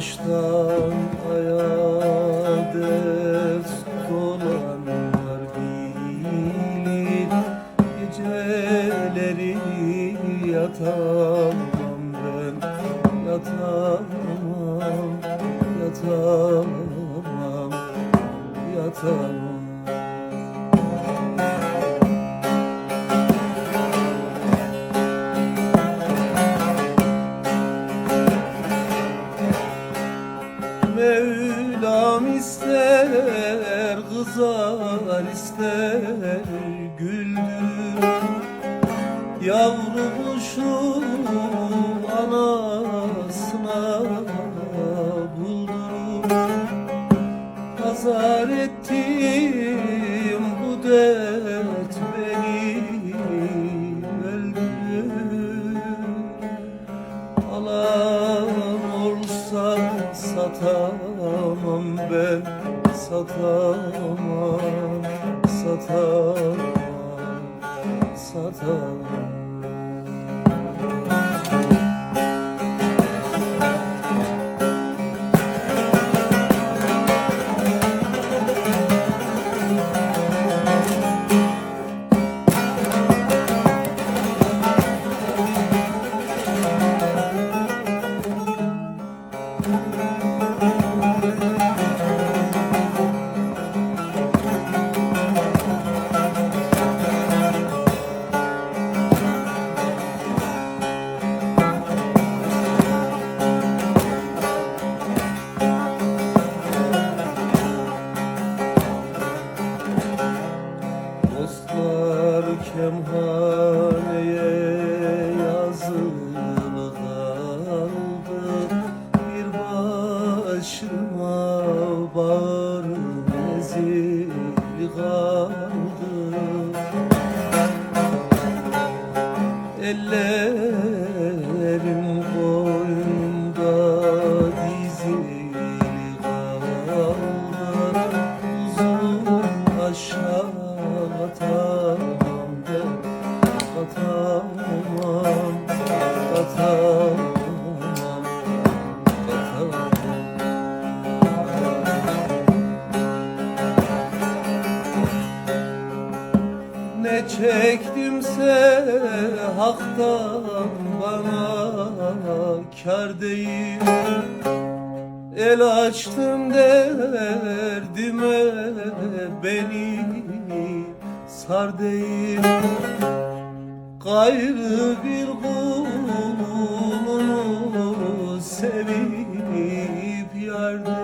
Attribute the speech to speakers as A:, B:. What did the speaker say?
A: Baştan ayağa dert dolanlar bilir Geceleri yatamam ben Yatamam, Mevlam ister kızar ister güldür. Yavru kuşu anasına buldurur Pazar ettim bu dert beni öldürür. Alan olsa satamam ben Satamam, satamam, satamam Dostlar kemhaneye yazılı kaldı. Bir başıma bağrım ezili kaldı. Ellerim çektimse haktan bana kar değil. El açtım derdime beni sar değil. Gayrı bir kulunu sevip yar